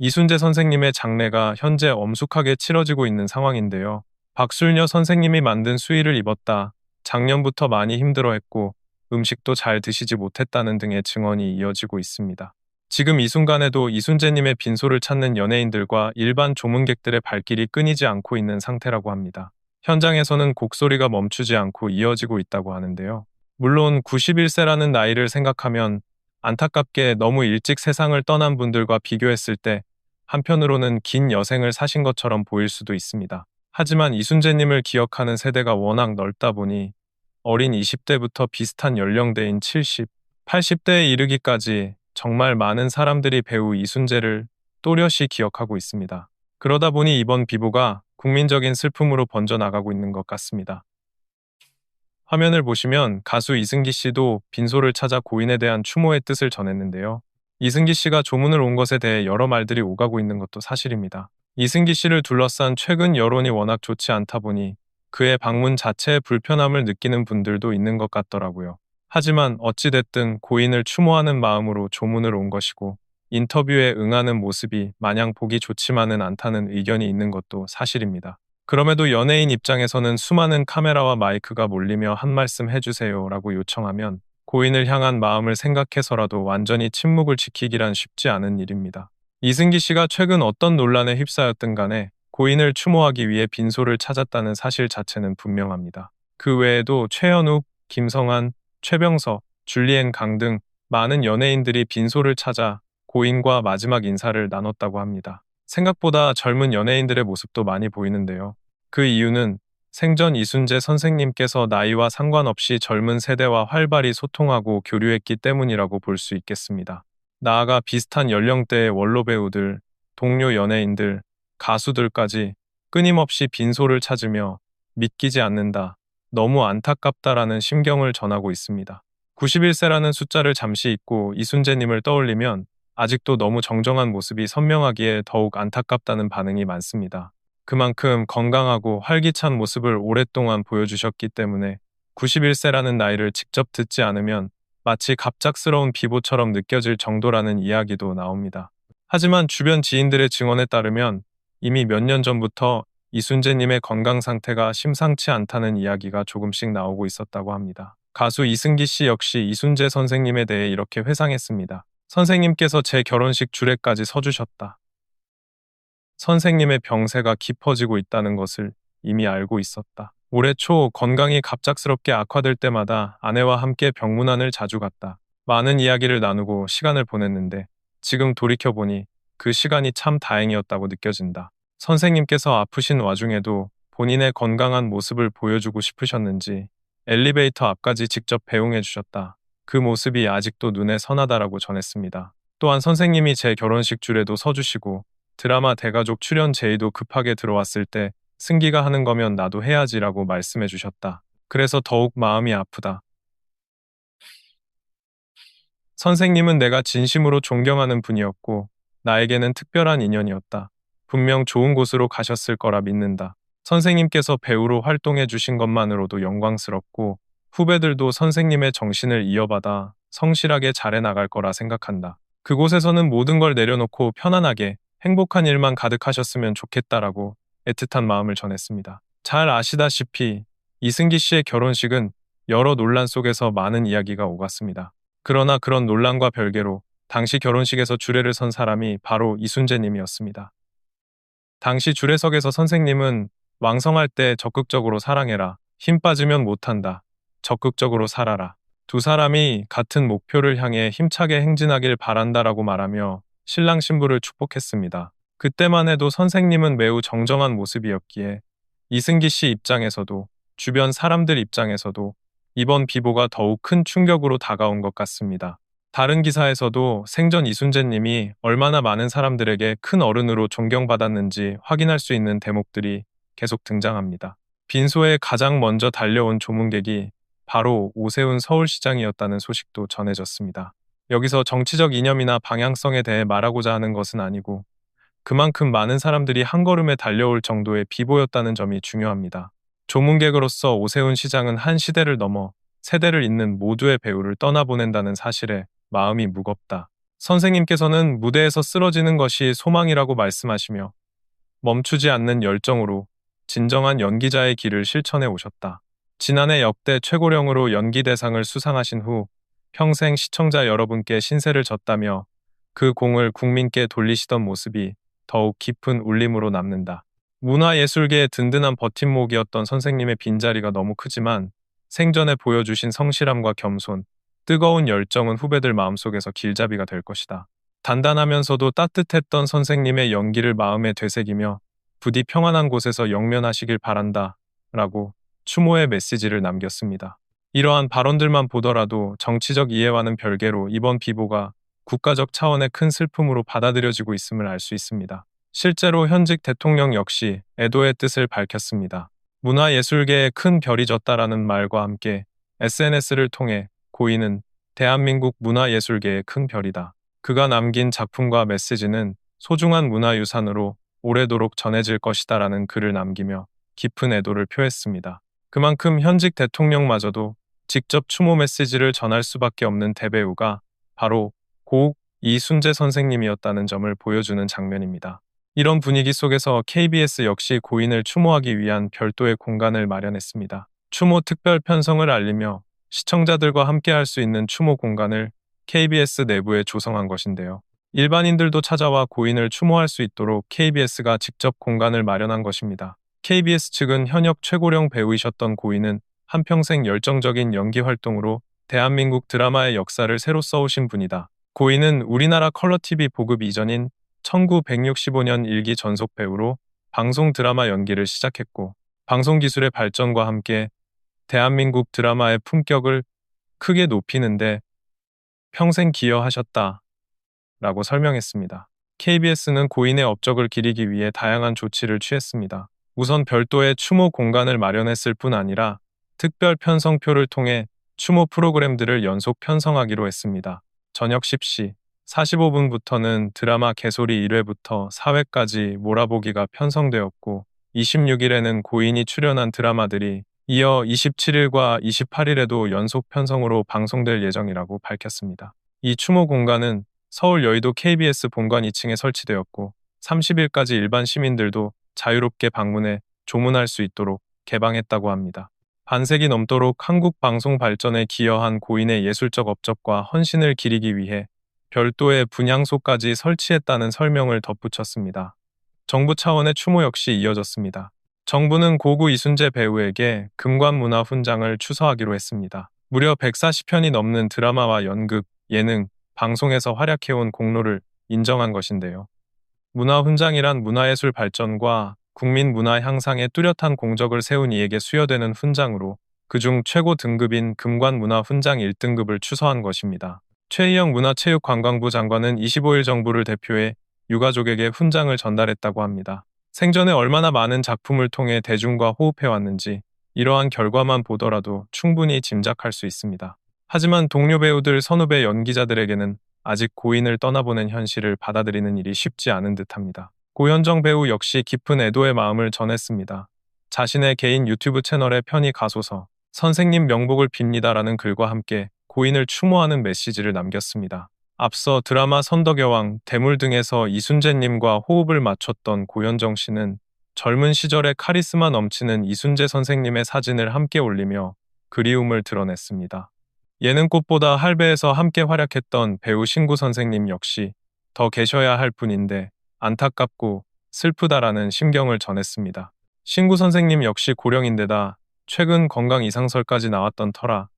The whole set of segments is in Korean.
이순재 선생님의 장례가 현재 엄숙하게 치러지고 있는 상황인데요. 박술녀 선생님이 만든 수의를 입었다. 작년부터 많이 힘들어했고 음식도 잘 드시지 못했다는 등의 증언이 이어지고 있습니다. 지금 이 순간에도 이순재님의 빈소를 찾는 연예인들과 일반 조문객들의 발길이 끊이지 않고 있는 상태라고 합니다. 현장에서는 곡소리가 멈추지 않고 이어지고 있다고 하는데요. 물론 91세라는 나이를 생각하면 안타깝게 너무 일찍 세상을 떠난 분들과 비교했을 때 한편으로는 긴 여생을 사신 것처럼 보일 수도 있습니다. 하지만 이순재님을 기억하는 세대가 워낙 넓다 보니 어린 20대부터 비슷한 연령대인 70, 80대에 이르기까지 정말 많은 사람들이 배우 이순재를 또렷이 기억하고 있습니다. 그러다 보니 이번 비보가 국민적인 슬픔으로 번져나가고 있는 것 같습니다. 화면을 보시면 가수 이승기 씨도 빈소를 찾아 고인에 대한 추모의 뜻을 전했는데요. 이승기 씨가 조문을 온 것에 대해 여러 말들이 오가고 있는 것도 사실입니다. 이승기 씨를 둘러싼 최근 여론이 워낙 좋지 않다 보니 그의 방문 자체에 불편함을 느끼는 분들도 있는 것 같더라고요. 하지만 어찌됐든 고인을 추모하는 마음으로 조문을 온 것이고 인터뷰에 응하는 모습이 마냥 보기 좋지만은 않다는 의견이 있는 것도 사실입니다. 그럼에도 연예인 입장에서는 수많은 카메라와 마이크가 몰리며 한 말씀 해주세요 라고 요청하면 고인을 향한 마음을 생각해서라도 완전히 침묵을 지키기란 쉽지 않은 일입니다. 이승기 씨가 최근 어떤 논란에 휩싸였든 간에 고인을 추모하기 위해 빈소를 찾았다는 사실 자체는 분명합니다. 그 외에도 최현욱, 김성한, 최병서, 줄리엔 강 등 많은 연예인들이 빈소를 찾아 고인과 마지막 인사를 나눴다고 합니다. 생각보다 젊은 연예인들의 모습도 많이 보이는데요. 그 이유는 생전 이순재 선생님께서 나이와 상관없이 젊은 세대와 활발히 소통하고 교류했기 때문이라고 볼 수 있겠습니다. 나아가 비슷한 연령대의 원로 배우들, 동료 연예인들, 가수들까지 끊임없이 빈소를 찾으며 믿기지 않는다, 너무 안타깝다라는 심경을 전하고 있습니다. 91세라는 숫자를 잠시 잊고 이순재님을 떠올리면 아직도 너무 정정한 모습이 선명하기에 더욱 안타깝다는 반응이 많습니다. 그만큼 건강하고 활기찬 모습을 오랫동안 보여주셨기 때문에 91세라는 나이를 직접 듣지 않으면 마치 갑작스러운 비보처럼 느껴질 정도라는 이야기도 나옵니다. 하지만 주변 지인들의 증언에 따르면 이미 몇 년 전부터 이순재님의 건강 상태가 심상치 않다는 이야기가 조금씩 나오고 있었다고 합니다. 가수 이승기 씨 역시 이순재 선생님에 대해 이렇게 회상했습니다. 선생님께서 제 결혼식 주례까지 서주셨다. 선생님의 병세가 깊어지고 있다는 것을 이미 알고 있었다. 올해 초 건강이 갑작스럽게 악화될 때마다 아내와 함께 병문안을 자주 갔다. 많은 이야기를 나누고 시간을 보냈는데 지금 돌이켜보니 그 시간이 참 다행이었다고 느껴진다. 선생님께서 아프신 와중에도 본인의 건강한 모습을 보여주고 싶으셨는지 엘리베이터 앞까지 직접 배웅해 주셨다. 그 모습이 아직도 눈에 선하다라고 전했습니다. 또한 선생님이 제 결혼식 줄에도 서주시고 드라마 대가족 출연 제의도 급하게 들어왔을 때 승기가 하는 거면 나도 해야지라고 말씀해 주셨다. 그래서 더욱 마음이 아프다. 선생님은 내가 진심으로 존경하는 분이었고 나에게는 특별한 인연이었다. 분명 좋은 곳으로 가셨을 거라 믿는다. 선생님께서 배우로 활동해 주신 것만으로도 영광스럽고 후배들도 선생님의 정신을 이어받아 성실하게 잘해 나갈 거라 생각한다. 그곳에서는 모든 걸 내려놓고 편안하게 행복한 일만 가득하셨으면 좋겠다라고 애틋한 마음을 전했습니다. 잘 아시다시피 이승기 씨의 결혼식은 여러 논란 속에서 많은 이야기가 오갔습니다. 그러나 그런 논란과 별개로 당시 결혼식에서 주례를 선 사람이 바로 이순재님이었습니다. 당시 주례석에서 선생님은 왕성할 때 적극적으로 사랑해라, 힘 빠지면 못한다, 적극적으로 살아라. 두 사람이 같은 목표를 향해 힘차게 행진하길 바란다라고 말하며 신랑 신부를 축복했습니다. 그때만 해도 선생님은 매우 정정한 모습이었기에 이승기 씨 입장에서도 주변 사람들 입장에서도 이번 비보가 더욱 큰 충격으로 다가온 것 같습니다. 다른 기사에서도 생전 이순재님이 얼마나 많은 사람들에게 큰 어른으로 존경받았는지 확인할 수 있는 대목들이 계속 등장합니다. 빈소에 가장 먼저 달려온 조문객이 바로 오세훈 서울시장이었다는 소식도 전해졌습니다. 여기서 정치적 이념이나 방향성에 대해 말하고자 하는 것은 아니고 그만큼 많은 사람들이 한 걸음에 달려올 정도의 비보였다는 점이 중요합니다. 조문객으로서 오세훈 시장은 한 시대를 넘어 세대를 잇는 모두의 배우를 떠나보낸다는 사실에 마음이 무겁다. 선생님께서는 무대에서 쓰러지는 것이 소망이라고 말씀하시며 멈추지 않는 열정으로 진정한 연기자의 길을 실천해 오셨다. 지난해 역대 최고령으로 연기 대상을 수상하신 후 평생 시청자 여러분께 신세를 졌다며 그 공을 국민께 돌리시던 모습이 더욱 깊은 울림으로 남는다. 문화예술계의 든든한 버팀목이었던 선생님의 빈자리가 너무 크지만 생전에 보여주신 성실함과 겸손, 뜨거운 열정은 후배들 마음속에서 길잡이가 될 것이다. 단단하면서도 따뜻했던 선생님의 연기를 마음에 되새기며 부디 평안한 곳에서 영면하시길 바란다. 라고 추모의 메시지를 남겼습니다. 이러한 발언들만 보더라도 정치적 이해와는 별개로 이번 비보가 국가적 차원의 큰 슬픔으로 받아들여지고 있음을 알 수 있습니다. 실제로 현직 대통령 역시 애도의 뜻을 밝혔습니다. 문화예술계에 큰 별이 졌다라는 말과 함께 SNS를 통해 고인은 대한민국 문화예술계의 큰 별이다. 그가 남긴 작품과 메시지는 소중한 문화유산으로 오래도록 전해질 것이다라는 글을 남기며 깊은 애도를 표했습니다. 그만큼 현직 대통령마저도 직접 추모 메시지를 전할 수밖에 없는 대배우가 바로 고 이순재 선생님이었다는 점을 보여주는 장면입니다. 이런 분위기 속에서 KBS 역시 고인을 추모하기 위한 별도의 공간을 마련했습니다. 추모 특별 편성을 알리며 시청자들과 함께 할 수 있는 추모 공간을 KBS 내부에 조성한 것인데요. 일반인들도 찾아와 고인을 추모할 수 있도록 KBS가 직접 공간을 마련한 것입니다. KBS 측은 현역 최고령 배우이셨던 고인은 한평생 열정적인 연기 활동으로 대한민국 드라마의 역사를 새로 써오신 분이다. 고인은 우리나라 컬러TV 보급 이전인 1965년 일기 전속 배우로 방송 드라마 연기를 시작했고 방송 기술의 발전과 함께 대한민국 드라마의 품격을 크게 높이는데 평생 기여하셨다. 라고 설명했습니다. KBS는 고인의 업적을 기리기 위해 다양한 조치를 취했습니다. 우선 별도의 추모 공간을 마련했을 뿐 아니라 특별 편성표를 통해 추모 프로그램들을 연속 편성하기로 했습니다. 저녁 10시 45분부터는 드라마 개소리 1회부터 4회까지 몰아보기가 편성되었고 26일에는 고인이 출연한 드라마들이 이어 27일과 28일에도 연속 편성으로 방송될 예정이라고 밝혔습니다. 이 추모 공간은 서울 여의도 KBS 본관 2층에 설치되었고 30일까지 일반 시민들도 자유롭게 방문해 조문할 수 있도록 개방했다고 합니다. 반세기 넘도록 한국 방송 발전에 기여한 고인의 예술적 업적과 헌신을 기리기 위해 별도의 분향소까지 설치했다는 설명을 덧붙였습니다. 정부 차원의 추모 역시 이어졌습니다. 정부는 고구 이순재 배우에게 금관문화 훈장을 추서하기로 했습니다. 무려 140편이 넘는 드라마와 연극, 예능, 방송에서 활약해온 공로를 인정한 것인데요. 문화훈장이란 문화예술 발전과 국민 문화 향상에 뚜렷한 공적을 세운 이에게 수여되는 훈장으로 그중 최고 등급인 금관 문화 훈장 1등급을 추서한 것입니다. 최희영 문화체육관광부 장관은 25일 정부를 대표해 유가족에게 훈장을 전달했다고 합니다. 생전에 얼마나 많은 작품을 통해 대중과 호흡해왔는지 이러한 결과만 보더라도 충분히 짐작할 수 있습니다. 하지만 동료 배우들 선후배 연기자들에게는 아직 고인을 떠나보낸 현실을 받아들이는 일이 쉽지 않은 듯합니다. 고현정 배우 역시 깊은 애도의 마음을 전했습니다. 자신의 개인 유튜브 채널에 편히 가소서 선생님 명복을 빕니다라는 글과 함께 고인을 추모하는 메시지를 남겼습니다. 앞서 드라마 선덕여왕, 대물 등에서 이순재님과 호흡을 맞췄던 고현정 씨는 젊은 시절의 카리스마 넘치는 이순재 선생님의 사진을 함께 올리며 그리움을 드러냈습니다. 예능 꽃보다 할배에서 함께 활약했던 배우 신구 선생님 역시 더 계셔야 할 뿐인데 안타깝고 슬프다라는 심경을 전했습니다. 신구 선생님 역시 고령인데다 최근 건강 이상설까지 나왔던 터라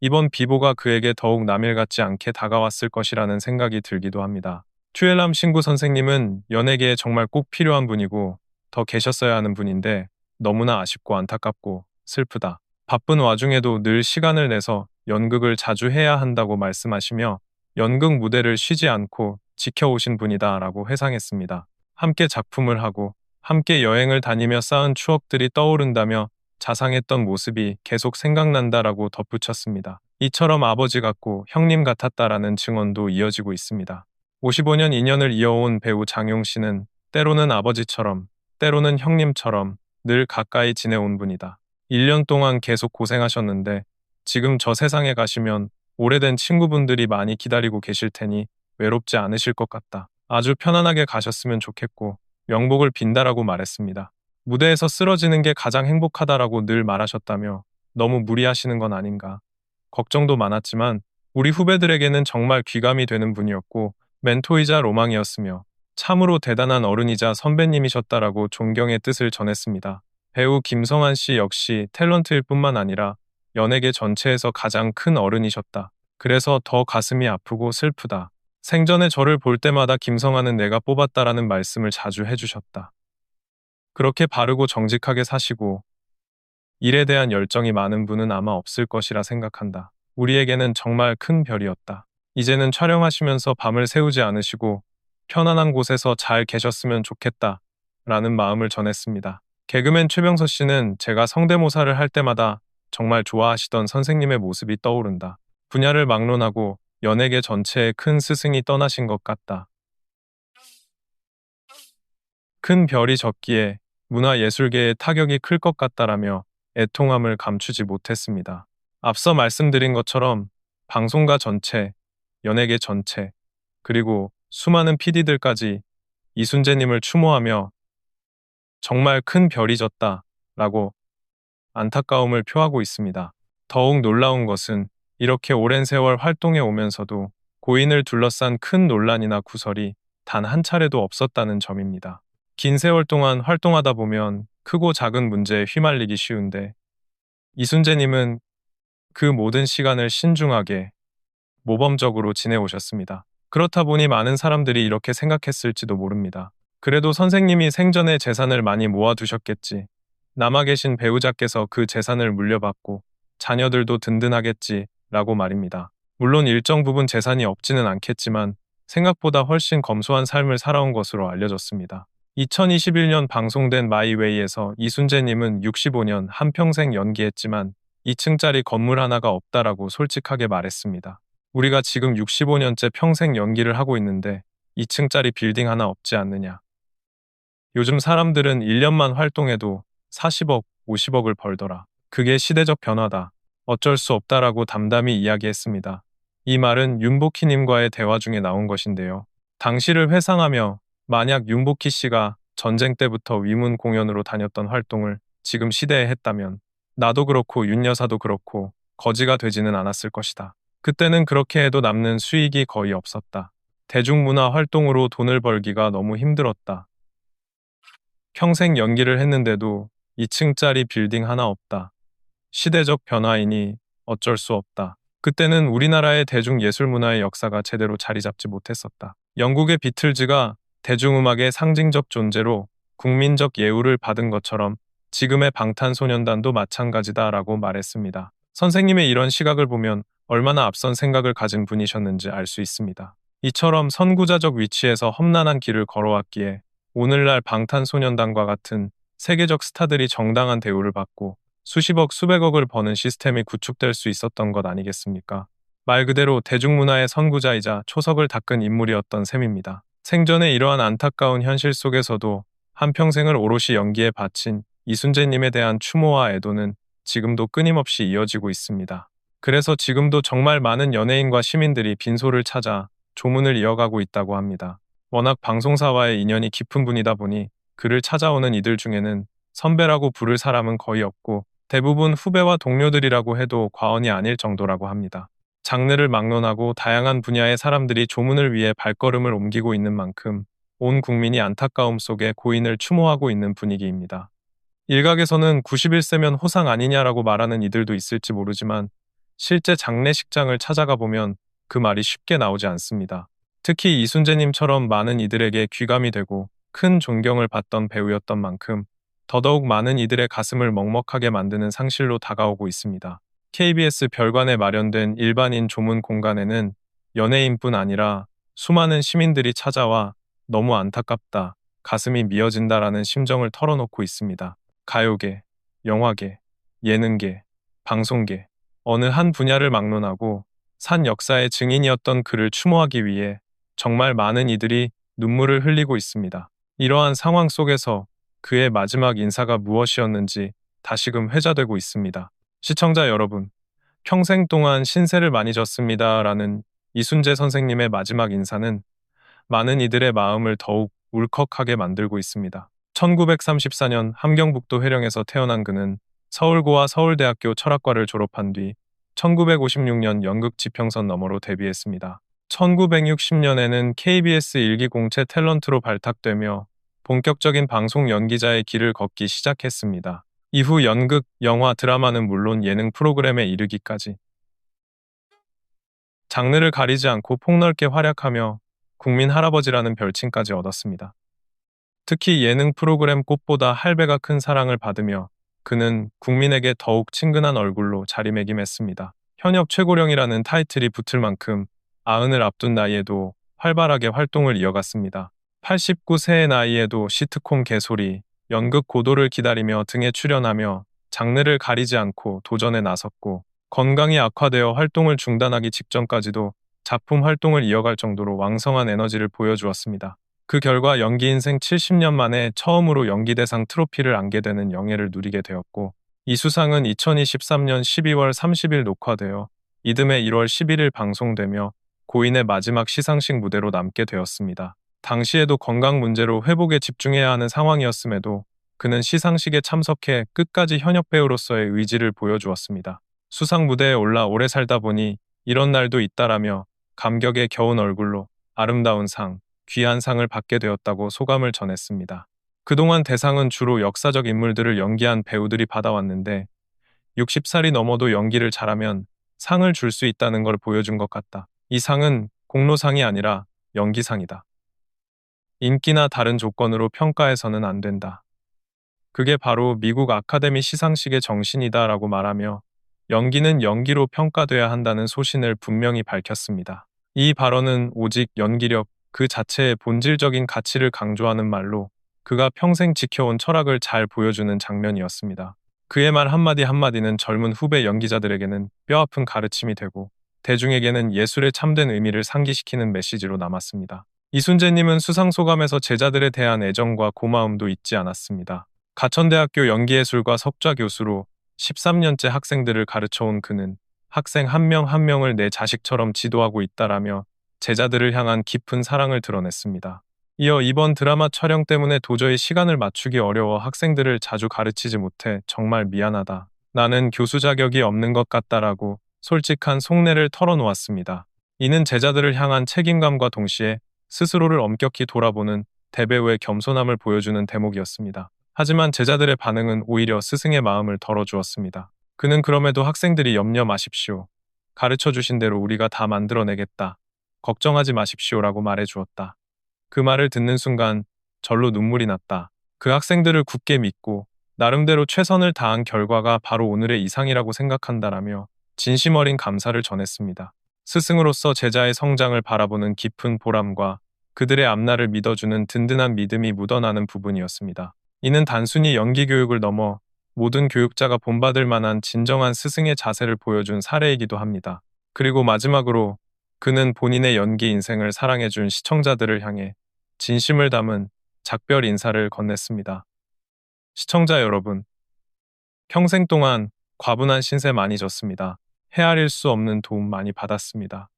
이번 비보가 그에게 더욱 남일 같지 않게 다가왔을 것이라는 생각이 들기도 합니다. 튜엘람 신구 선생님은 연예계에 정말 꼭 필요한 분이고 더 계셨어야 하는 분인데 너무나 아쉽고 안타깝고 슬프다. 바쁜 와중에도 늘 시간을 내서 연극을 자주 해야 한다고 말씀하시며 연극 무대를 쉬지 않고 지켜오신 분이다 라고 회상했습니다. 함께 작품을 하고 함께 여행을 다니며 쌓은 추억들이 떠오른다며 자상했던 모습이 계속 생각난다라고 덧붙였습니다. 이처럼 아버지 같고 형님 같았다라는 증언도 이어지고 있습니다. 55년 인연을 이어온 배우 장용 씨는 때로는 아버지처럼, 때로는 형님처럼 늘 가까이 지내온 분이다. 1년 동안 계속 고생하셨는데 지금 저 세상에 가시면 오래된 친구분들이 많이 기다리고 계실 테니 외롭지 않으실 것 같다. 아주 편안하게 가셨으면 좋겠고 명복을 빈다라고 말했습니다. 무대에서 쓰러지는 게 가장 행복하다라고 늘 말하셨다며 너무 무리하시는 건 아닌가. 걱정도 많았지만 우리 후배들에게는 정말 귀감이 되는 분이었고 멘토이자 로망이었으며 참으로 대단한 어른이자 선배님이셨다라고 존경의 뜻을 전했습니다. 배우 김성한 씨 역시 탤런트일 뿐만 아니라 연예계 전체에서 가장 큰 어른이셨다. 그래서 더 가슴이 아프고 슬프다. 생전에 저를 볼 때마다 김성한은 내가 뽑았다라는 말씀을 자주 해주셨다. 그렇게 바르고 정직하게 사시고 일에 대한 열정이 많은 분은 아마 없을 것이라 생각한다. 우리에게는 정말 큰 별이었다. 이제는 촬영하시면서 밤을 새우지 않으시고 편안한 곳에서 잘 계셨으면 좋겠다. 라는 마음을 전했습니다. 개그맨 최병서 씨는 제가 성대모사를 할 때마다 정말 좋아하시던 선생님의 모습이 떠오른다. 분야를 막론하고 연예계 전체에 큰 스승이 떠나신 것 같다. 큰 별이 적기에 문화예술계의 타격이 클 것 같다라며 애통함을 감추지 못했습니다. 앞서 말씀드린 것처럼 방송가 전체, 연예계 전체, 그리고 수많은 PD들까지 이순재님을 추모하며 정말 큰 별이 졌다 라고 안타까움을 표하고 있습니다. 더욱 놀라운 것은 이렇게 오랜 세월 활동해 오면서도 고인을 둘러싼 큰 논란이나 구설이 단 한 차례도 없었다는 점입니다. 긴 세월 동안 활동하다 보면 크고 작은 문제에 휘말리기 쉬운데 이순재님은 그 모든 시간을 신중하게 모범적으로 지내오셨습니다. 그렇다 보니 많은 사람들이 이렇게 생각했을지도 모릅니다. 그래도 선생님이 생전에 재산을 많이 모아두셨겠지. 남아 계신 배우자께서 그 재산을 물려받고 자녀들도 든든하겠지 라고 말입니다. 물론 일정 부분 재산이 없지는 않겠지만 생각보다 훨씬 검소한 삶을 살아온 것으로 알려졌습니다. 2021년 방송된 마이웨이에서 이순재님은 65년 한평생 연기했지만 2층짜리 건물 하나가 없다라고 솔직하게 말했습니다. 우리가 지금 65년째 평생 연기를 하고 있는데 2층짜리 빌딩 하나 없지 않느냐. 요즘 사람들은 1년만 활동해도 40억, 50억을 벌더라. 그게 시대적 변화다. 어쩔 수 없다라고 담담히 이야기했습니다. 이 말은 윤복희님과의 대화 중에 나온 것인데요. 당시를 회상하며 만약 윤복희 씨가 전쟁 때부터 위문 공연으로 다녔던 활동을 지금 시대에 했다면 나도 그렇고 윤 여사도 그렇고 거지가 되지는 않았을 것이다. 그때는 그렇게 해도 남는 수익이 거의 없었다. 대중문화 활동으로 돈을 벌기가 너무 힘들었다. 평생 연기를 했는데도 2층짜리 빌딩 하나 없다. 시대적 변화이니 어쩔 수 없다. 그때는 우리나라의 대중예술문화의 역사가 제대로 자리 잡지 못했었다. 영국의 비틀즈가 대중음악의 상징적 존재로 국민적 예우를 받은 것처럼 지금의 방탄소년단도 마찬가지다라고 말했습니다. 선생님의 이런 시각을 보면 얼마나 앞선 생각을 가진 분이셨는지 알 수 있습니다. 이처럼 선구자적 위치에서 험난한 길을 걸어왔기에 오늘날 방탄소년단과 같은 세계적 스타들이 정당한 대우를 받고 수십억, 수백억을 버는 시스템이 구축될 수 있었던 것 아니겠습니까? 말 그대로 대중문화의 선구자이자 초석을 닦은 인물이었던 셈입니다. 생전에 이러한 안타까운 현실 속에서도 한평생을 오롯이 연기에 바친 이순재님에 대한 추모와 애도는 지금도 끊임없이 이어지고 있습니다. 그래서 지금도 정말 많은 연예인과 시민들이 빈소를 찾아 조문을 이어가고 있다고 합니다. 워낙 방송사와의 인연이 깊은 분이다 보니 그를 찾아오는 이들 중에는 선배라고 부를 사람은 거의 없고 대부분 후배와 동료들이라고 해도 과언이 아닐 정도라고 합니다. 장르를 막론하고 다양한 분야의 사람들이 조문을 위해 발걸음을 옮기고 있는 만큼 온 국민이 안타까움 속에 고인을 추모하고 있는 분위기입니다. 일각에서는 91세면 호상 아니냐라고 말하는 이들도 있을지 모르지만 실제 장례식장을 찾아가 보면 그 말이 쉽게 나오지 않습니다. 특히 이순재님처럼 많은 이들에게 귀감이 되고 큰 존경을 받던 배우였던 만큼 더더욱 많은 이들의 가슴을 먹먹하게 만드는 상실로 다가오고 있습니다. KBS 별관에 마련된 일반인 조문 공간에는 연예인뿐 아니라 수많은 시민들이 찾아와 너무 안타깝다, 가슴이 미어진다라는 심정을 털어놓고 있습니다. 가요계, 영화계, 예능계, 방송계, 어느 한 분야를 막론하고 산 역사의 증인이었던 그를 추모하기 위해 정말 많은 이들이 눈물을 흘리고 있습니다. 이러한 상황 속에서 그의 마지막 인사가 무엇이었는지 다시금 회자되고 있습니다. 시청자 여러분, 평생 동안 신세를 많이 졌습니다. 라는 이순재 선생님의 마지막 인사는 많은 이들의 마음을 더욱 울컥하게 만들고 있습니다. 1934년 함경북도 회령에서 태어난 그는 서울고와 서울대학교 철학과를 졸업한 뒤 1956년 연극 지평선 너머로 데뷔했습니다. 1960년에는 KBS 일기 공채 탤런트로 발탁되며 본격적인 방송 연기자의 길을 걷기 시작했습니다. 이후 연극, 영화, 드라마는 물론 예능 프로그램에 이르기까지 장르를 가리지 않고 폭넓게 활약하며 국민 할아버지라는 별칭까지 얻었습니다. 특히 예능 프로그램 꽃보다 할배가 큰 사랑을 받으며 그는 국민에게 더욱 친근한 얼굴로 자리매김했습니다. 현역 최고령이라는 타이틀이 붙을 만큼 아흔을 앞둔 나이에도 활발하게 활동을 이어갔습니다. 89세의 나이에도 시트콤 개소리, 연극 고도를 기다리며 등에 출연하며 장르를 가리지 않고 도전에 나섰고 건강이 악화되어 활동을 중단하기 직전까지도 작품 활동을 이어갈 정도로 왕성한 에너지를 보여주었습니다. 그 결과 연기 인생 70년 만에 처음으로 연기대상 트로피를 안게 되는 영예를 누리게 되었고 이 수상은 2023년 12월 30일 녹화되어 이듬해 1월 11일 방송되며 고인의 마지막 시상식 무대로 남게 되었습니다. 당시에도 건강 문제로 회복에 집중해야 하는 상황이었음에도 그는 시상식에 참석해 끝까지 현역 배우로서의 의지를 보여주었습니다. 수상 무대에 올라 오래 살다 보니 이런 날도 있다라며 감격에 겨운 얼굴로 아름다운 상, 귀한 상을 받게 되었다고 소감을 전했습니다. 그동안 대상은 주로 역사적 인물들을 연기한 배우들이 받아왔는데 60살이 넘어도 연기를 잘하면 상을 줄 수 있다는 걸 보여준 것 같다. 이 상은 공로상이 아니라 연기상이다. 인기나 다른 조건으로 평가해서는 안 된다. 그게 바로 미국 아카데미 시상식의 정신이다 라고 말하며 연기는 연기로 평가돼야 한다는 소신을 분명히 밝혔습니다. 이 발언은 오직 연기력 그 자체의 본질적인 가치를 강조하는 말로 그가 평생 지켜온 철학을 잘 보여주는 장면이었습니다. 그의 말 한마디 한마디는 젊은 후배 연기자들에게는 뼈아픈 가르침이 되고 대중에게는 예술의 참된 의미를 상기시키는 메시지로 남았습니다. 이순재님은 수상 소감에서 제자들에 대한 애정과 고마움도 잊지 않았습니다. 가천대학교 연기예술과 석좌 교수로 13년째 학생들을 가르쳐온 그는 학생 한 명한 명을 내 자식처럼 지도하고 있다라며 제자들을 향한 깊은 사랑을 드러냈습니다. 이어 이번 드라마 촬영 때문에 도저히 시간을 맞추기 어려워 학생들을 자주 가르치지 못해 정말 미안하다. 나는 교수 자격이 없는 것 같다라고 솔직한 속내를 털어놓았습니다. 이는 제자들을 향한 책임감과 동시에 스스로를 엄격히 돌아보는 대배우의 겸손함을 보여주는 대목이었습니다. 하지만 제자들의 반응은 오히려 스승의 마음을 덜어주었습니다. 그는 그럼에도 학생들이 염려 마십시오. 가르쳐 주신 대로 우리가 다 만들어내겠다. 걱정하지 마십시오라고 말해 주었다. 그 말을 듣는 순간 절로 눈물이 났다. 그 학생들을 굳게 믿고 나름대로 최선을 다한 결과가 바로 오늘의 이상이라고 생각한다라며 진심 어린 감사를 전했습니다. 스승으로서 제자의 성장을 바라보는 깊은 보람과 그들의 앞날을 믿어주는 든든한 믿음이 묻어나는 부분이었습니다. 이는 단순히 연기 교육을 넘어 모든 교육자가 본받을 만한 진정한 스승의 자세를 보여준 사례이기도 합니다. 그리고 마지막으로 그는 본인의 연기 인생을 사랑해준 시청자들을 향해 진심을 담은 작별 인사를 건넸습니다. 시청자 여러분, 평생 동안 과분한 신세 많이 졌습니다. 헤아릴 수 없는 도움 많이 받았습니다.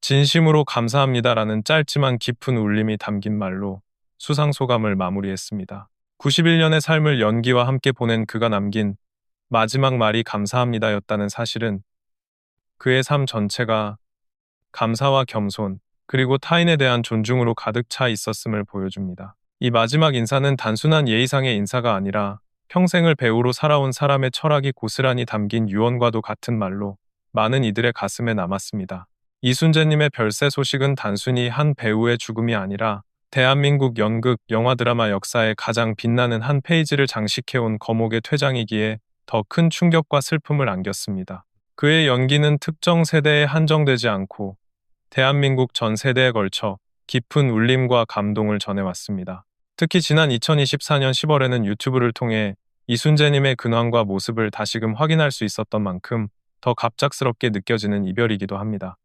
진심으로 감사합니다라는 짧지만 깊은 울림이 담긴 말로 수상 소감을 마무리했습니다. 91년의 삶을 연기와 함께 보낸 그가 남긴 마지막 말이 감사합니다였다는 사실은 그의 삶 전체가 감사와 겸손, 그리고 타인에 대한 존중으로 가득 차 있었음을 보여줍니다. 이 마지막 인사는 단순한 예의상의 인사가 아니라 평생을 배우로 살아온 사람의 철학이 고스란히 담긴 유언과도 같은 말로 많은 이들의 가슴에 남았습니다. 이순재님의 별세 소식은 단순히 한 배우의 죽음이 아니라 대한민국 연극, 영화 드라마 역사의 가장 빛나는 한 페이지를 장식해온 거목의 퇴장이기에 더 큰 충격과 슬픔을 안겼습니다. 그의 연기는 특정 세대에 한정되지 않고 대한민국 전 세대에 걸쳐 깊은 울림과 감동을 전해왔습니다. 특히 지난 2024년 10월에는 유튜브를 통해 이순재님의 근황과 모습을 다시금 확인할 수 있었던 만큼 더 갑작스럽게 느껴지는 이별이기도 합니다.